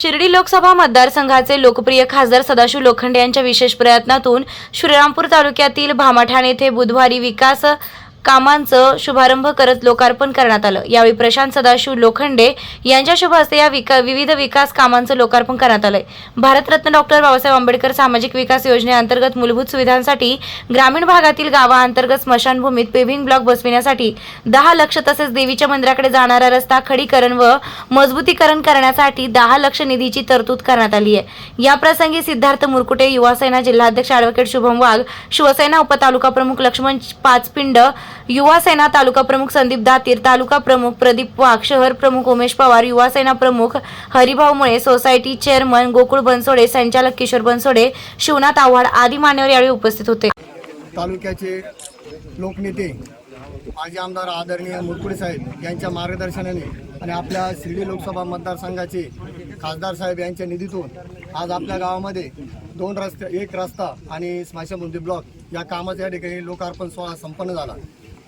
शिर्डी लोकसभा मतदारसंघाचे लोकप्रिय खासदार सदाशिव लोखंडे यांच्या विशेष प्रयत्नातून श्रीरामपूर तालुक्यातील भामाठाण येथे बुधवारी विकास कामांचं शुभारंभ करत लोकार्पण करण्यात आलं. यावेळी प्रशांत सदाशिव लोखंडे यांच्या शुभ हस्ते या विका विविध विकास कामांचं लोकार्पण करण्यात आलंय. भारतरत्न डॉक्टर बाबासाहेब आंबेडकर सामाजिक विकास योजनेअंतर्गत मूलभूत सुविधांसाठी ग्रामीण भागातील गावांतर्गत स्मशानभूमीत पेव्हिंग ब्लॉक बसविण्यासाठी दहा लक्ष तसेच देवीच्या मंदिराकडे जाणारा रस्ता खडीकरण व मजबूतीकरण करण्यासाठी दहा लक्ष निधीची तरतूद करण्यात आली आहे. याप्रसंगी सिद्धार्थ मुरकुटे युवासेना जिल्हाध्यक्ष अॅडव्होकेट शुभम वाघ शिवसेना उपतालुका प्रमुख लक्ष्मण पाचपिंड युवा सेना तालुका प्रमुख संदीप दातीर तालुका प्रमुख प्रदीप वाघ शहर प्रमुख उमेश पवार युवा सेना प्रमुख हरिभाऊ मुळे सोसायटी चेअरमन गोकुळ बनसोडे संचालक किशोर बनसोडे शिवनाथ आव्हाड आदी मान्यवर यावेळी उपस्थित होते. तालुक्याचे लोकनेते माजी आमदार आदरणीय मुरकुडे साहेब यांच्या मार्गदर्शनाने आणि आपल्या शिर्डी लोकसभा मतदारसंघाचे खासदार साहेब यांच्या निधीतून आज आपल्या गावामध्ये दोन रस्ते एक रस्ता आणि स्मशानभूमी ब्लॉक या कामाचा या ठिकाणी लोकार्पण सोहळा संपन्न झाला.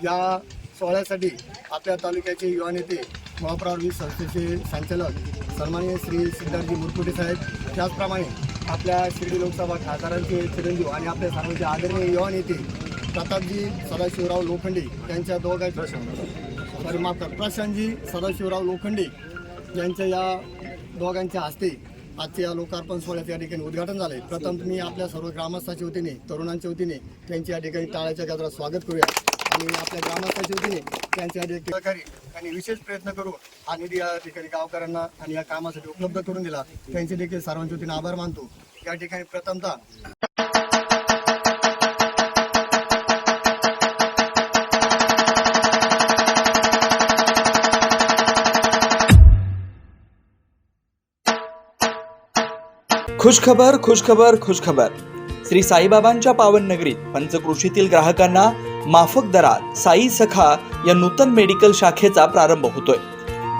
या सोहळ्यासाठी आपल्या तालुक्याचे युवा नेते महाप्रार संस्थेचे संचालक सन्माननीय श्री सिद्धार्थजी मुरकुटे साहेब त्याचप्रमाणे आपल्या शिर्डी लोकसभा खासदारांचे चिरंजीव आणि आपल्या सर्वांचे आदरणीय युवा नेते प्रतापजी सदाशिवराव लोखंडे यांच्या दोघांच्या सॉरी माफ प्रशांतजी सदाशिवराव लोखंडे यांच्या या दोघांच्या हस्ते आजच्या या लोकार्पण सोहळ्याचं या ठिकाणी उद्घाटन झाले प्रथम मी आपल्या सर्व ग्रामस्थांच्या वतीने तरुणांच्या वतीने त्यांच्या या ठिकाणी टाळ्याच्या गजरात स्वागत करूया. आणि आपल्या ग्रामस्थांच्या वतीने त्यांच्या सहकारी त्यांनी विशेष प्रयत्न करून हा निधी या ठिकाणी गावकऱ्यांना आणि या कामासाठी उपलब्ध करून दिला. त्यांचे देखील सर्वांच्या वतीने आभार मानतो. या ठिकाणी प्रथमतः खुशखबर खुशखबर खुशखबर. श्री साईबाबांच्या पावन नगरीत पंचकृषीतील ग्राहकांना माफक दरात साई सखा या नूतन मेडिकल शाखेचा प्रारंभ होतोय.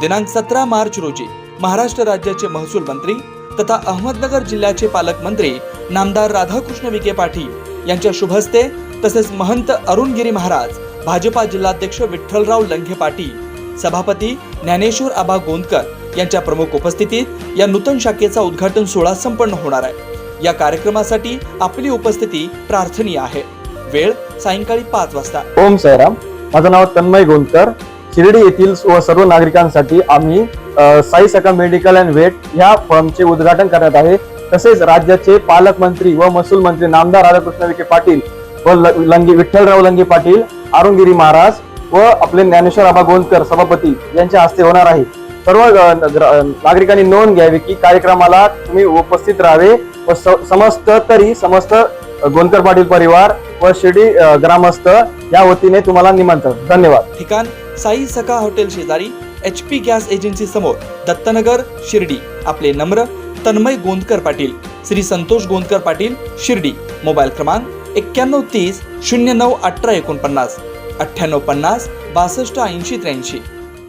दिनांक सतरा मार्च रोजी महाराष्ट्र राज्याचे महसूल मंत्री तथा अहमदनगर जिल्ह्याचे पालकमंत्री नामदार राधाकृष्ण विखे पाटील यांच्या शुभस्ते तसेच महंत अरुणगिरी महाराज भाजपा जिल्हाध्यक्ष विठ्ठलराव लंघे पाटील सभापती ज्ञानेश्वर आबा गोंदकर यांच्या प्रमुख उपस्थितीत या नूतन शाखेचा उद्घाटन सोहळा संपन्न होणार आहे. या कार्यक्रमासाठी आपली उपस्थिती प्रार्थनीय आहे. वेळ सायंकाळी पाच वाजता. ओम सैराम. माझं नाव तन्मय गोंदकर शिर्डी येथील व सर्व नागरिकांसाठी आम्ही साई सका मेडिकल अँड वेट ह्या फर्मचे उद्घाटन करण्यात आहे. तसेच राज्याचे पालकमंत्री व महसूल मंत्री नामदार राधाकृष्ण विखे पाटील व लंगे विठ्ठलराव लंगे पाटील अरुणगिरी महाराज व आपले ज्ञानेश्वर आबा गोंदकर सभापती यांच्या हस्ते होणार आहे. सर्व नागरिकांनी नोंद घ्यावी की कार्यक्रमाला तुम्ही उपस्थित राहावे व समस्त तरी समस्त गोंदकर पाटील परिवार व शिर्डी ग्रामस्थ या वतीने तुम्हाला निमंत्रण. धन्यवाद. ठिकाण साई सका हॉटेल शेजारी एच पी गॅस एजन्सी समोर दत्तनगर शिर्डी. आपले नम्र तन्मय गोंदकर पाटील श्री संतोष गोंदकर पाटील शिर्डी. मोबाईल क्रमांक एक्क्याण्णव तीस शून्य नऊ अठरा एकोणपन्नास अठ्ठ्याण्णव पन्नास बासष्ट ऐंशी त्र्याऐंशी.